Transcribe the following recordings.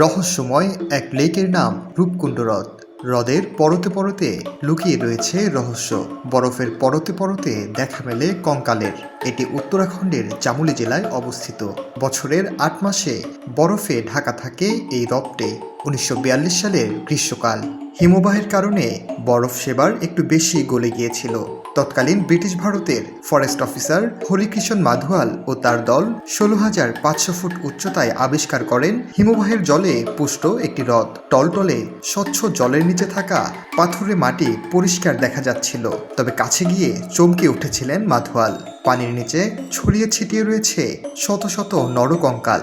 রহস্যময় এক লেকের নাম রূপকুণ্ড হ্রদ। হ্রদের পরতে পরতে লুকিয়ে রয়েছে রহস্য। বরফের পরতে পরতে দেখা মেলে কঙ্কালের। এটি উত্তরাখণ্ডের চামুলি জেলায় অবস্থিত। বছরের আট মাসে বরফে ঢাকা থাকে এই হ্রদটি। উনিশশো বিয়াল্লিশ সালের গ্রীষ্মকাল। হিমবাহের কারণে বরফ সেবার একটু বেশি গলে গিয়েছিল। তৎকালীন ব্রিটিশ ভারতের ফরেস্ট অফিসার হরিকৃষ্ণ মাধুয়াল ও তার দল ষোলো হাজার পাঁচশো ফুট উচ্চতায় আবিষ্কার করেন হিমবাহের জলে পুষ্ট একটি হ্রদ। টলটলে স্বচ্ছ জলের নিচে থাকা পাথুরে মাটি পরিষ্কার দেখা যাচ্ছিল। তবে কাছে গিয়ে চমকে উঠেছিলেন মাধুয়াল। পানির নিচে ছড়িয়ে ছিটিয়ে রয়েছে শত শত নরকঙ্কাল।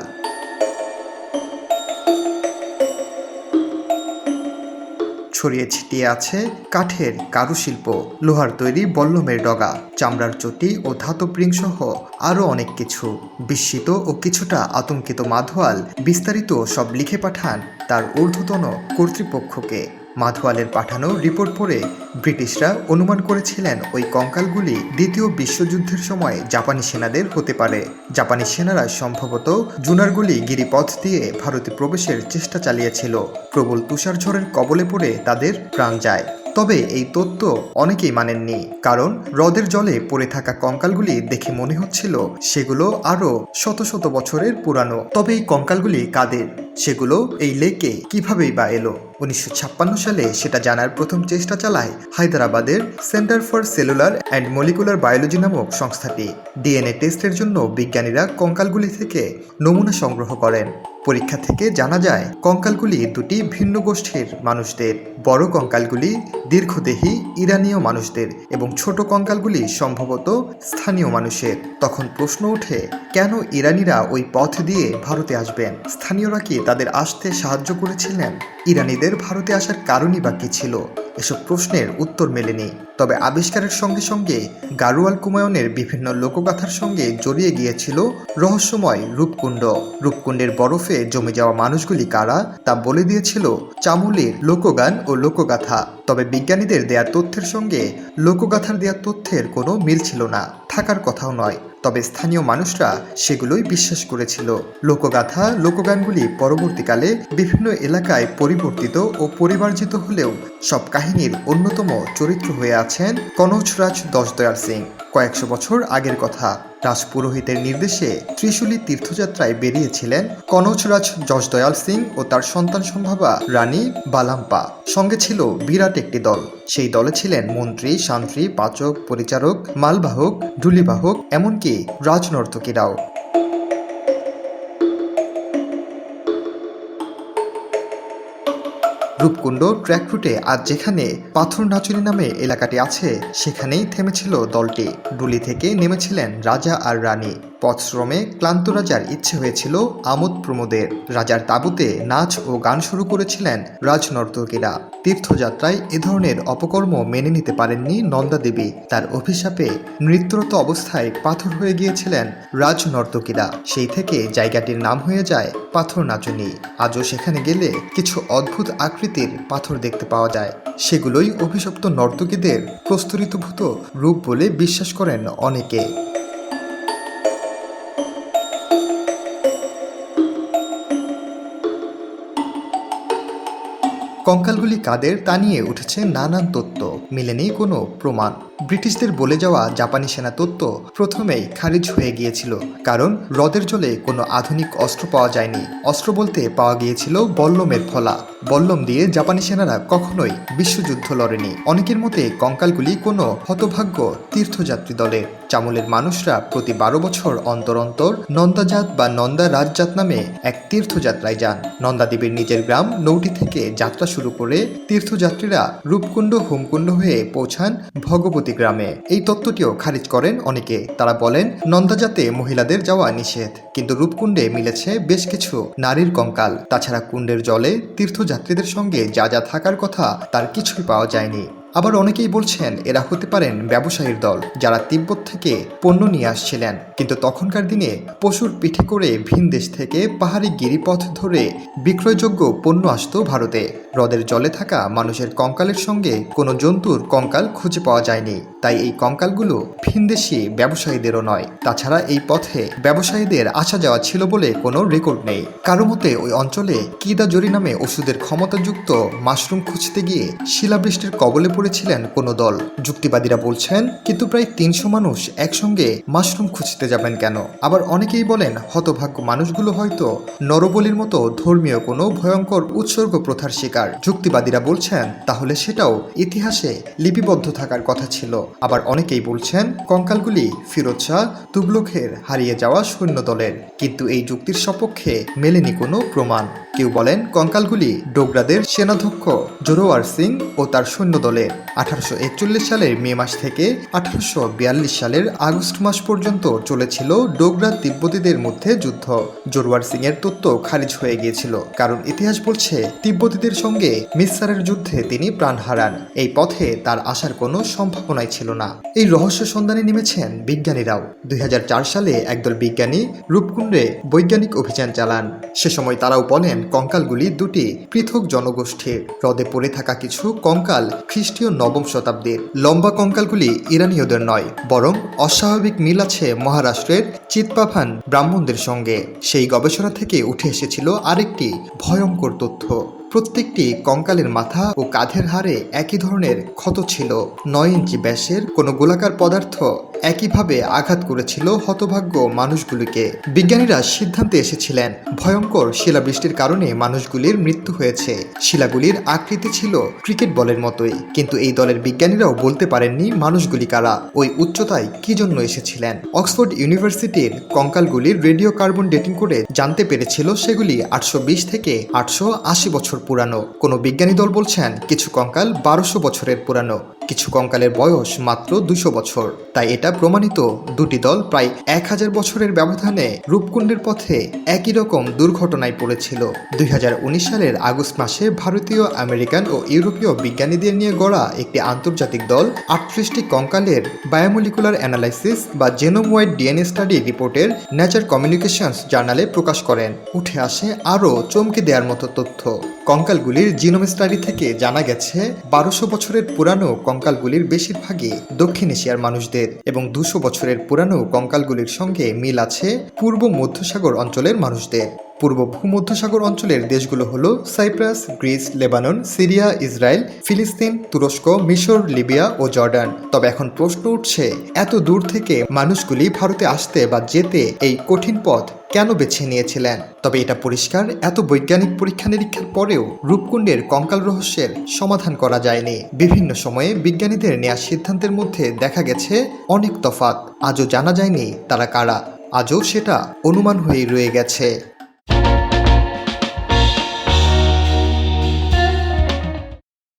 ছড়িয়ে ছিটিয়ে আছে কাঠের কারুশিল্প, লোহার তৈরি বল্লমের ডগা, চামড়ার চটি ও ধাতব সহ আরও অনেক কিছু। বিস্মিত ও কিছুটা আতঙ্কিত মাধোয়াল বিস্তারিত সব লিখে পাঠান তার ঊর্ধ্বতন কর্তৃপক্ষকে। মাধোয়ালের পাঠানো রিপোর্ট পড়ে ব্রিটিশরা অনুমান করেছিলেন ওই কঙ্কালগুলি দ্বিতীয় বিশ্বযুদ্ধের সময় জাপানি সেনাদের হতে পারে। জাপানি সেনারা সম্ভবত জুনারগুলি গিরিপথ দিয়ে ভারতে প্রবেশের চেষ্টা চালিয়েছিল। প্রবল তুষারঝড়ের কবলে পড়ে তাদের প্রাণ যায়। তবে এই তথ্য অনেকেই মানেননি, কারণ হ্রদের জলে পড়ে থাকা কঙ্কালগুলি দেখে মনে হচ্ছিল সেগুলো আরও শত শত বছরের পুরানো। তবে এই কঙ্কালগুলি কাদের? সেগুলো এই লেকে কিভাবেই বা এলো? উনিশশো ছাপ্পান্ন সালে সেটা জানার প্রথম চেষ্টা চালায় হায়দ্রাবাদের Centre for Cellular and Molecular Biology নামক সংস্থাটি। ডিএনএ টেস্টের জন্য বিজ্ঞানীরা কঙ্কালগুলি থেকে নমুনা সংগ্রহ করেন। পরীক্ষা থেকে জানা যায়, কঙ্কালগুলি দুটি ভিন্ন গোষ্ঠীর মানুষদের। বড় কঙ্কালগুলি দীর্ঘদেহী ইরানীয় মানুষদের এবং ছোট কঙ্কালগুলি সম্ভবত স্থানীয় মানুষের। তখন প্রশ্ন ওঠে, কেন ইরানিরা ওই পথ দিয়ে ভারতে আসবেন? স্থানীয়রা কি তাদের আসতে সাহায্য করেছিলেন? ইরানিদের ভারতে আসার কারণই বা কী ছিল? এসব প্রশ্নের উত্তর মেলেনি। তবে আবিষ্কারের সঙ্গে সঙ্গে গারোয়াল কুমায়নের বিভিন্ন লোকগাথার সঙ্গে জড়িয়ে গিয়েছিল রহস্যময় রূপকুণ্ড। রূপকুণ্ডের বরফে জমে যাওয়া মানুষগুলি কারা তা বলে দিয়েছিল চামুলির লোকগান ও লোকগাথা। তবে বিজ্ঞানীদের দেয়া তথ্যের সঙ্গে লোকগাথার দেয়া তথ্যের কোনো মিল ছিল না। থাকার কথাও নয়, তবে স্থানীয় মানুষরা সেগুলোই বিশ্বাস করেছিল। লোকগাথা, লোকগানগুলি পরবর্তীকালে বিভিন্ন এলাকায় পরিবর্তিত ও পরিমার্জিত হলেও সব কাহিনীর অন্যতম চরিত্র হয়ে আছেন কনৌজরাজ দশদয়াল সিং। কয়েকশো বছর আগের কথা রাজপুরোহিতের নির্দেশে ত্রিশূলী তীর্থযাত্রায় বেরিয়েছিলেন কনৌজরাজ যশদয়াল সিং ও তার সন্তান সম্ভাবা রানী বালাম্পা। সঙ্গে ছিল বিরাট একটি দল। সেই দলে ছিলেন মন্ত্রী শান্ত্রী পাচক, পরিচারক, মালবাহক, ঢুলিবাহক, এমনকি রাজনর্তকীরাও। রূপকুণ্ড ট্র্যাক রুটে আজ যেখানে পাথর নাচুরি নামে এলাকাটি আছে, সেখানেই থেমেছিল দলটি। ডুলি থেকে নেমেছিলেন রাজা আর রানী। পথশ্রমে ক্লান্ত রাজার ইচ্ছে হয়েছিল আমোদ প্রমোদের। রাজার তাঁবুতে নাচ ও গান শুরু করেছিলেন রাজনর্তকীরা। তীর্থযাত্রায় এ ধরনের অপকর্ম মেনে নিতে পারেননি নন্দাদেবী। তার অভিশাপে নৃত্যরত অবস্থায় পাথর হয়ে গিয়েছিলেন রাজনর্তকীরা। সেই থেকে জায়গাটির নাম হয়ে যায় পাথর নাচনী। আজও সেখানে গেলে কিছু অদ্ভুত আকৃতির পাথর দেখতে পাওয়া যায়। সেগুলোই অভিশপ্ত নর্তকীদের প্রস্তরিতভূত রূপ বলে বিশ্বাস করেন অনেকে। কঙ্কালগুলি কাদের তা নিয়ে উঠেছে নানান তত্ত্ব। মিলেনি কোনো প্রমাণ। ব্রিটিশদের বলে যাওয়া জাপানি সেনা তত্ত্ব প্রথমেই খারিজ হয়ে গিয়েছিল, কারণ হ্রদের জলে কোনো আধুনিক অস্ত্র পাওয়া যায়নি। অস্ত্র বলতে পাওয়া গিয়েছিল বল্লমের ফলা। বল্লম দিয়ে জাপানি সেনারা কখনোই বিশ্বযুদ্ধ লড়েনি। অনেকের মতে কঙ্কালগুলি কোনো হতভাগ্য তীর্থযাত্রী দলের। চামলের মানুষরা প্রতি বারো বছর অন্তর অন্তর নন্দাজাত বা নন্দা রাজজাত নামে এক তীর্থযাত্রায় যান। নন্দাদেবীর নিজের গ্রাম নৌটি থেকে যাত্রা শুরু করে তীর্থযাত্রীরা রূপকুণ্ড, হোমকুণ্ড হয়ে পৌঁছান ভগবতী গ্রামে। এই তত্ত্বটিও খারিজ করেন অনেকে। তারা বলেন, নন্দাজাতে মহিলাদের যাওয়া নিষেধ, কিন্তু রূপকুণ্ডে মিলেছে বেশ কিছু নারীর কঙ্কাল। তাছাড়া কুণ্ডের জলে তীর্থযাত্রীদের সঙ্গে যা যা থাকার কথা তার কিছুই পাওয়া যায়নি। আবার অনেকেই বলছেন, এরা হতে পারেন ব্যবসায়ীর দল যারা তিব্বত থেকে পণ্য নিয়ে আসছিলেন। কিন্তু তখনকার দিনে পশুর পিঠে করে ভিন দেশ থেকে পাহাড়ি গিরিপথ ধরে বিক্রয়যোগ্য পণ্য আসতো ভারতে। হ্রদের জলে থাকা মানুষের কঙ্কালের সঙ্গে কোনো জন্তুর কঙ্কাল খুঁজে পাওয়া যায়নি। তাই এই কঙ্কালগুলো ভিনদেশি ব্যবসায়ীদেরও নয়। তাছাড়া এই পথে ব্যবসায়ীদের আসা যাওয়া ছিল বলে কোনো রেকর্ড নেই। কারও মতে ওই অঞ্চলে কিদা জরি নামে ওষুধের ক্ষমতাযুক্ত মাশরুম খুঁজতে গিয়ে শিলাবৃষ্টির কবলে পড়েছিলেন কোনো দল। যুক্তিবাদীরা বলছেন, কিন্তু প্রায় তিনশো মানুষ একসঙ্গে মাশরুম খুঁজতে যাবেন কেন? আবার অনেকেই বলেন, হতভাগ্য মানুষগুলো হয়তো নরবলির মতো ধর্মীয় কোনো ভয়ঙ্কর উৎসর্গ প্রথার শিকার। যুক্তিবাদীরা বলছেন, তাহলে সেটাও ইতিহাসে লিপিবদ্ধ থাকার কথা ছিল। আবার অনেকেই বলছেন, কঙ্কালগুলি ফিরোজ শাহ তুগলকের হারিয়ে যাওয়া সৈন্য দলের। কিন্তু এই যুক্তির সপক্ষে মেলেনি কোনো প্রমাণ। কেউ বলেন কঙ্কালগুলি ডোগরাদের সেনাধ্যক্ষ জোরোয়ার সিং ও তার সৈন্য দলের আঠারোশো সালের মে মাস থেকে আঠারোশো বিয়াল্লিশ সালের আগস্ট মাস পর্যন্ত চলেছিল ডোগরা তিব্বতীদের মধ্যে যুদ্ধ। জোরওয়ার সিং এর তত্ত্ব খারিজ হয়ে গিয়েছিল, কারণ ইতিহাস বলছে তিব্বতীদের সঙ্গে মিসসারের যুদ্ধে তিনি প্রাণ হারান। এই পথে তার আসার কোনো সম্ভাবনাই ছিল না। এই রহস্য সন্ধানে নেমেছেন বিজ্ঞানীরাও। দুই হাজার চার সালে একদল বিজ্ঞানী রূপকুণ্ডে বৈজ্ঞানিক অভিযান চালান। সে সময় তারাও বলেন কঙ্কালগুলি দুটি পৃথক জনগোষ্ঠীর হ্রদে পড়ে থাকা কিছু কঙ্কাল খ্রিস্টীয় নবম শতাব্দীর। লম্বা কঙ্কালগুলি ইরানীয়দের নয়, বরং অস্বাভাবিক মিল আছে মহারাষ্ট্রের চিৎপাভান ব্রাহ্মণদের সঙ্গে। সেই গবেষণা থেকে উঠে এসেছিল আরেকটি ভয়ঙ্কর তথ্য। প্রত্যেকটি কঙ্কালের মাথা ও কাঁধের হাড়ে একই ধরনের ক্ষত ছিল। নয় ইঞ্চি ব্যাসের কোনো গোলাকার পদার্থ একইভাবে আঘাত করেছিল হতভাগ্য মানুষগুলিকে। বিজ্ঞানীরা সিদ্ধান্তে এসেছিলেন, ভয়ঙ্কর শিলাবৃষ্টির কারণে মানুষগুলির মৃত্যু হয়েছে। শিলাগুলির আকৃতি ছিল ক্রিকেট বলের মতোই, কিন্তু এই দলের বিজ্ঞানীরাও বলতে পারেননি মানুষগুলি কারা। ওই উচ্চতায় কি জন্য এসেছিলেন? অক্সফোর্ড ইউনিভার্সিটির কঙ্কালগুলির রেডিও কার্বন ডেটিং করে জানতে পেরেছিল সেগুলি আটশো বিশ থেকে আটশো আশি বছর পুরানো। কোনো বিজ্ঞানী দল বলছেন, কিছু কঙ্কাল বারোশো বছরের পুরানো। কিছু কঙ্কালের বয়স মাত্র দুশো বছর। তাই এটা প্রমাণিত দুটি দল প্রায় এক হাজার বছরের ব্যবধানে রূপকুণ্ডের পথে একই রকম দুর্ঘটনায় পড়েছিল। দুই সালের আগস্ট মাসে ভারতীয়, আমেরিকান ও ইউরোপীয় বিজ্ঞানীদের নিয়ে গড়া একটি আন্তর্জাতিক দল আটত্রিশটি কঙ্কালের বায়োমলিকুলার অ্যানালাইসিস বা জেনোমোয়াইড ডিএনএ স্টাডি রিপোর্টের ন্যাচার কমিউনিকেশনস জার্নালে প্রকাশ করেন। উঠে আসে আরও চমকে দেওয়ার মতো তথ্য। কঙ্কালগুলির জিনোম স্টাডি থেকে জানা গেছে, বারোশো বছরের পুরানো কঙ্কালগুলির বেশিরভাগই দক্ষিণ এশিয়ার মানুষদের এবং দুশো বছরের পুরানো কঙ্কালগুলির সঙ্গে মিল আছে পূর্ব মধ্যসাগর অঞ্চলের মানুষদের। পূর্ব ভূমধ্যসাগর অঞ্চলের দেশগুলো হলো Cyprus, Greece, Lebanon, Syria, Israel, ফিলিস্তিন, তুরস্ক, মিশর, লিবিয়া ও জর্ডান। তবে এখন প্রশ্ন উঠছে, এত দূর থেকে মানুষগুলি ভারতে আসতে বা যেতে এই কঠিন পথ কেন বেছে নিয়েছিলেন? তবে এটা পরিষ্কার, এত বৈজ্ঞানিক পরীক্ষা নিরীক্ষার পরেও রূপকুণ্ডের কঙ্কাল রহস্যের সমাধান করা যায়নি। বিভিন্ন সময়ে বিজ্ঞানীদের নেওয়া সিদ্ধান্তের মধ্যে দেখা গেছে অনেক তফাৎ। আজও জানা যায়নি তারা কারা। আজও সেটা অনুমান হয়েই রয়ে গেছে।